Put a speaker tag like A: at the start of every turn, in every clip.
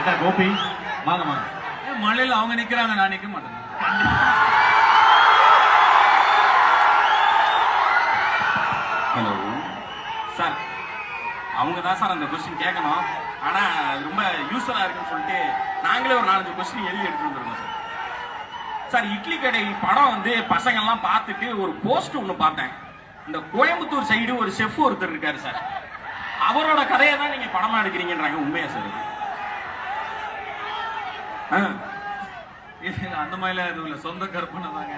A: ஏட்டா கோபி வாங்க வாங்க.
B: மழையில அவங்க நிக்கிறாங்க நான் நிக்க மாட்டேன்.
C: ஹலோ சார் அவங்க தான் சார் அந்த கொஸ்டின் கேட்கணும். ஆனா ரொம்ப யூஸ்ஃபுல்லா இருக்குன்னு சொல்லிட்டு நாங்களே ஒரு நாலஞ்சு கொஸ்டின் எழுதி எடுத்துட்டு வந்துருக்கோம் சார் சார் இட்லி கடை படம் வந்து பசங்கள்லாம் பார்த்துட்டு ஒரு போஸ்ட் ஒன்று பார்த்தேன். இந்த கோயம்புத்தூர் சைடு ஒரு செஃப் ஒருத்தர் இருக்காரு சார் அவரோட கதையை தான் நீங்க படமா எடுக்கிறீங்கன்றாங்க உண்மையா சார்
B: அந்த மாதிரிலாம் எதுவும் இல்லை. சொந்த கற்பனை தாங்க.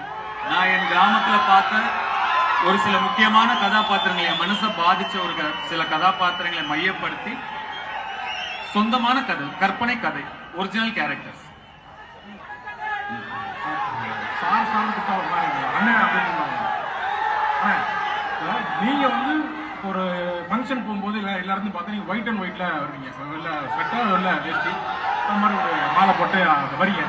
B: நான் என் கிராமத்துல பார்த்த ஒரு சில முக்கியமான கதாபாத்திரங்களை என் மனசை பாதிச்ச ஒரு க- சில கதாபாத்திரங்களை மையப்படுத்தி சொந்தமான கதை கற்பனை கதை ஒரிஜினல் கேரக்டர்ஸ்
A: சார் சார் கிட்ட ஒரு மாதிரி அண்ணன் அப்படின்னு சொல்லுவாங்க. நீங்க வந்து ஒரு ஃபங்க்ஷன் போகும்போது இல்ல பார்த்தா நீங்க ஒயிட் அண்ட் ஒயிட்ல வருவீங்க. இல்ல ஸ்வெட்டா இல்ல வேஷ்டி. அந்த மாதிரி ஒரு மாலை போட்டு வரீங்க.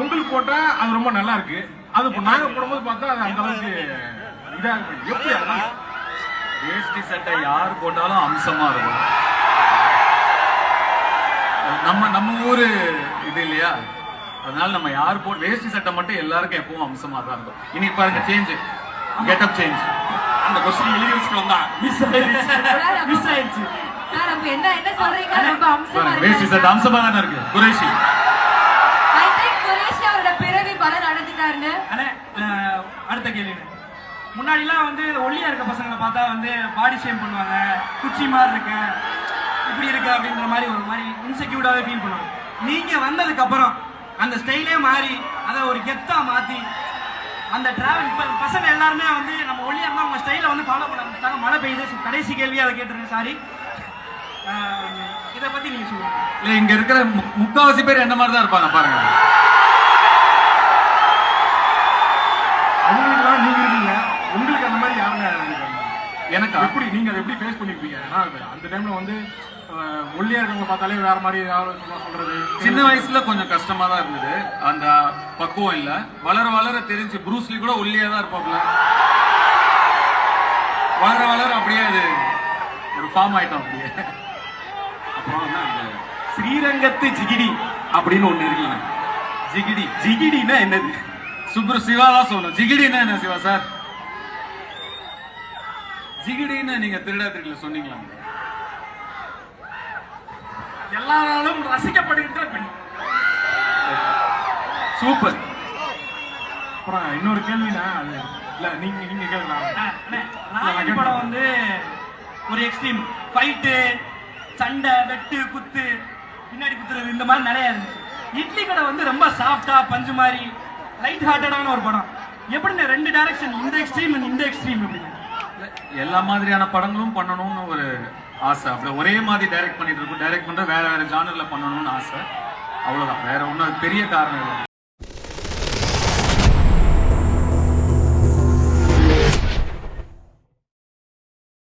A: உங்களுக்கு போட்டா அது ரொம்ப நல்லா இருக்கு. அது இப்போ நாங்க போடும்போது பார்த்தா அது அந்த அளவுக்கு இதா இருக்கு. எப்படி
B: வேஷ்டி சட்டை யார் போட்டாலும் அம்சமா இருக்கும். நம்ம நம்ம ஊரு இது இல்லையா? அதனால நம்ம யார் போட்டு வேஷ்டி சட்டை மட்டும் எல்லாருக்கும் எப்பவும் அம்சமா தான் இருக்கும். இன்னைக்கு பாருங்க சேஞ்ச் கெட்டப் சேஞ்ச்
C: அந்த கொஸ்டின் எழுதி வச்சுட்டு வந்தா. மிஸ் ஆயிடுச்சு. மிஸ் ஆயிடுச்சு.
D: என்ன என்ன சொல்றீங்க? ரொம்ப அம்சமா
B: வேஷ்டி சட்டை அம்சமா தானே இருக்கு. குரேஷி.
D: ஐ திங்க் குரேஷ் அவரோட பிறவி பலன் அடைஞ்சிட்டாருன்னு
E: அண்ணே அடுத்த கேள்வி. முன்னாடிலாம் வந்து ஒல்லியா இருக்க பசங்களை பார்த்தா வந்து பாடி ஷேம் பண்ணுவாங்க. குச்சி மாதிரி இருக்க இப்படி இருக்கு அப்படின்ற மாதிரி ஒரு மாதிரி இன்செக்யூர்டாவே ஃபீல் பண்ணுவாங்க. நீங்க வந்ததுக்கு அப்புறம் அந்த ஸ்டைலே மாறி அதை ஒரு கெத்தா மாத்தி அந்த டிராவல் இப்ப பசங்க எல்லாருமே வந்து நம்ம ஒல்லியா இருந்தா அவங்க ஸ்டைல வந்து ஃபாலோ பண்ண ஆரம்பிச்சிட்டாங்க. மழை பெய்யுது கடைசி கேள்வியா அதை கேட்டுருங்க சாரி இதை பத்தி நீங்க சொல்லுங்க.
B: இல்ல இங்க இருக்கிற மு- முக்காவாசி பேர் என்ன மாதிரி தான் இருப்பாங்க பாருங்க.
A: அவங்களுக்குலாம் நீங்க இருக்கீங்க. உங்களுக்கு அந்த மாதிரி இருக்காங்க?
B: எனக்கு?
A: எப்படி நீங்க அதை எப்படி ஃபேஸ் பண்ணிருப்பீங்க? ஏன்னா அந்த டைம்ல வந்து ஒல்லியா இருக்கவங்க பார்த்தாலே வேற மாதிரி சொல்றது.
B: சின்ன வயசுல கொஞ்சம் கஷ்டமா தான் இருந்தது. அந்த பக்குவம் இல்ல. வளர வளர தெரிஞ்சு ப்ரூஸ்லி கூட ஒல்லியா தான் இருப்பாப்ல வளர வளர அப்படியே அது ஒரு ஃபார்ம் ஆயிட்டோம் அப்படியே.
C: அப்புறம் ஸ்ரீரங்கத்து ஜிகிடி அப்படின்னு ஒண்ணு இருக்குல்ல.
B: ஜிகிடி.
C: ஜிகிடினா என்னது?
B: சுப்ரு சிவா தான் சொல்லணும். ஜிகிடின்னா என்ன சிவா சார்? ஜிகிடின்னு நீங்க திருடா திருடல சொன்னீங்களா?
E: எல்லா நாளும் ரசிக்கப்படுகின்ற பெண்.
B: சூப்பர்.
A: அப்புறம் இன்னொரு கேள்வினா அது. இல்ல நீங்க நீங்க
E: கேள்வி படம் வந்து ஒரு எக்ஸ்ட்ரீம் ஃபைட்டு சண்டை வெட்டு குத்து பின்னாடி குத்துறது இந்த மாதிரி நிறைய இருந்துச்சு. இட்லி கடை வந்து ரொம்ப சாஃப்டா பஞ்சு மாதிரி லைட் ஹார்ட்டடான ஒரு படம். எப்படின்னு ரெண்டு டைரக்ஷன் இந்த எக்ஸ்ட்ரீம் இந்த எக்ஸ்ட்ரீம்
B: எல்லா மாதிரியான படங்களும் பண்ணணும்னு ஒரு ஆசை. அப்படி ஒரே மாதிரி டைரக்ட் பண்ணிட்டு இருக்கோம். டைரக்ட் பண்ணுற வேற வேற ஜானரில் பண்ணணும்னு ஆசை. அவ்வளோதான் வேற ஒன்றும் பெரிய காரணம் இல்லை.